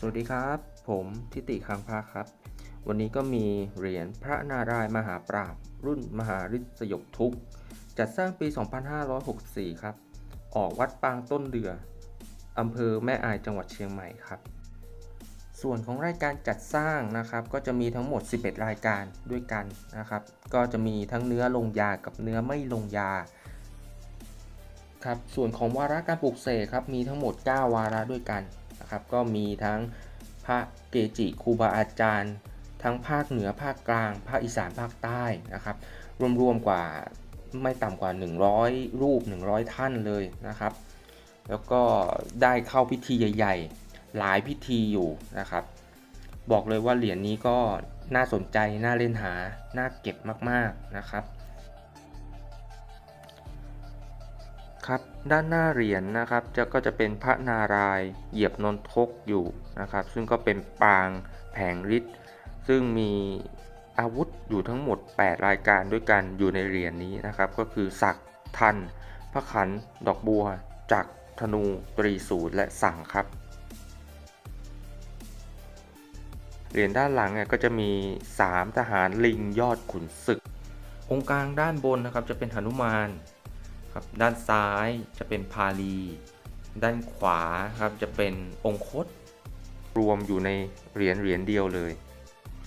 สวัสดีครับ ผมทิติคังพาครับ วันนี้ก็มีเหรียญพระนารายมหาปราบ รุ่นมหาฤทธิสยบทุกจัดสร้างปี 2564 ครับ ออกวัดปางต้นเดืออำเภอแม่อายจังหวัดเชียงใหม่ครับ ส่วนของรายการจัดสร้างนะครับ ก็จะมีทั้งหมด 11 รายการด้วยกันนะครับ ก็จะมีทั้งเนื้อลงยากับเนื้อไม่ลงยาครับ ส่วนของวาระการปลูกเสกครับ มีทั้งหมด 9 วาระด้วยกัน นะครับก็มีทั้งพระเกจิครูบาอาจารย์ ทั้งภาคเหนือภาคกลาง ภาคอีสานภาคใต้นะครับ รวมๆกว่าไม่ต่ำกว่า 100 รูป 100 ท่านเลยนะครับ แล้วก็ได้เข้าพิธีใหญ่ ๆ หลายพิธีอยู่นะครับ บอกเลยว่าเหรียญนี้ก็น่าสนใจ น่าเล่นหา น่าเก็บมากๆนะครับ ครับด้านหน้าเหรียญนะครับจะก็จะเป็นพระนารายณ์เหยียบนนทกอยู่นะครับ ซึ่งก็เป็นปางแผงฤทธิ์ซึ่งมีอาวุธอยู่ทั้งหมด 8 รายการด้วยกันอยู่ในเหรียญนี้นะครับ ก็คือศักดิ์ทันพระขันดอกบัวจักรธนูตรีสูตรและสั่งครับเหรียญด้านหลังเนี่ยก็จะมี 3 ทหารลิงยอดขุนศึก องค์กลางด้านบนนะครับจะเป็นหนุมาน ครับ ด้านซ้ายจะเป็นพาลี ด้านขวาครับจะเป็นองคต รวมอยู่ในเหรียญเหรียญเดียวเลย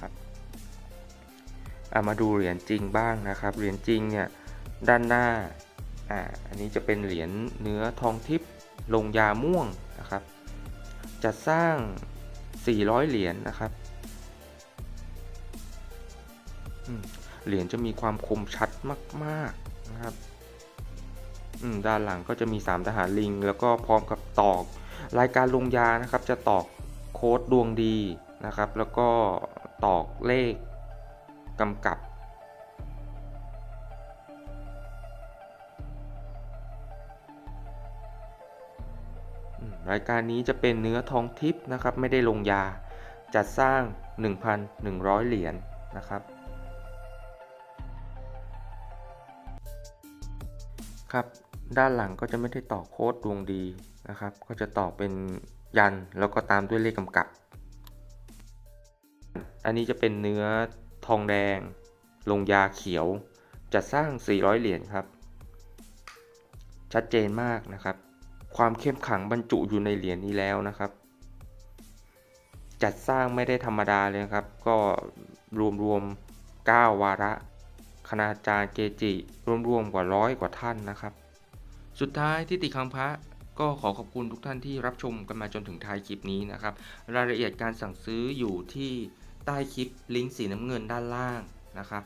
ครับเอามาดูเหรียญจริงบ้างนะครับ เหรียญจริงเนี่ยด้านหน้าอ่าอันนี้จะเป็นเหรียญเนื้อทองทิพย์ลงยาม่วงนะครับจะสร้าง 400 เหรียญนะครับเหรียญจะมีความคมชัดมาก ๆ นะครับ ด้านหลังก็จะมี 3 ทหารลิง แล้วก็พร้อมกับตอก รายการลงยานะครับจะตอกโค้ดดวงดีนะครับ แล้วก็ตอกเลขกำกับรายการนี้จะเป็นเนื้อทองทิพย์นะครับ ไม่ได้ลงยา จัดสร้าง 1,100 เหรียญนะครับ ครับ ด้านหลังก็จะไม่ได้ต่อโค้ดดวงดีนะครับ ก็จะต่อเป็นยันแล้วก็ตามด้วยเลขกำกับ อันนี้จะเป็นเนื้อทองแดง ลงยาเขียว จะสร้าง 400 เหรียญครับ ชัดเจนมากนะครับ ความเข้มขังบรรจุอยู่ในเหรียญนี้แล้วนะครับ จัดสร้างไม่ได้ธรรมดาเลยครับ ก็รวมๆ9วาระคณาจารย์เกจิรวมๆกว่าร้อยกว่าท่านนะครับ สุดท้ายที่ติคังพระก็ขอขอบคุณทุกท่านที่รับชมกันมาจนถึงท้ายคลิปนี้นะครับ รายละเอียดการสั่งซื้ออยู่ที่ใต้คลิปลิงก์สีน้ำเงินด้านล่างนะครับ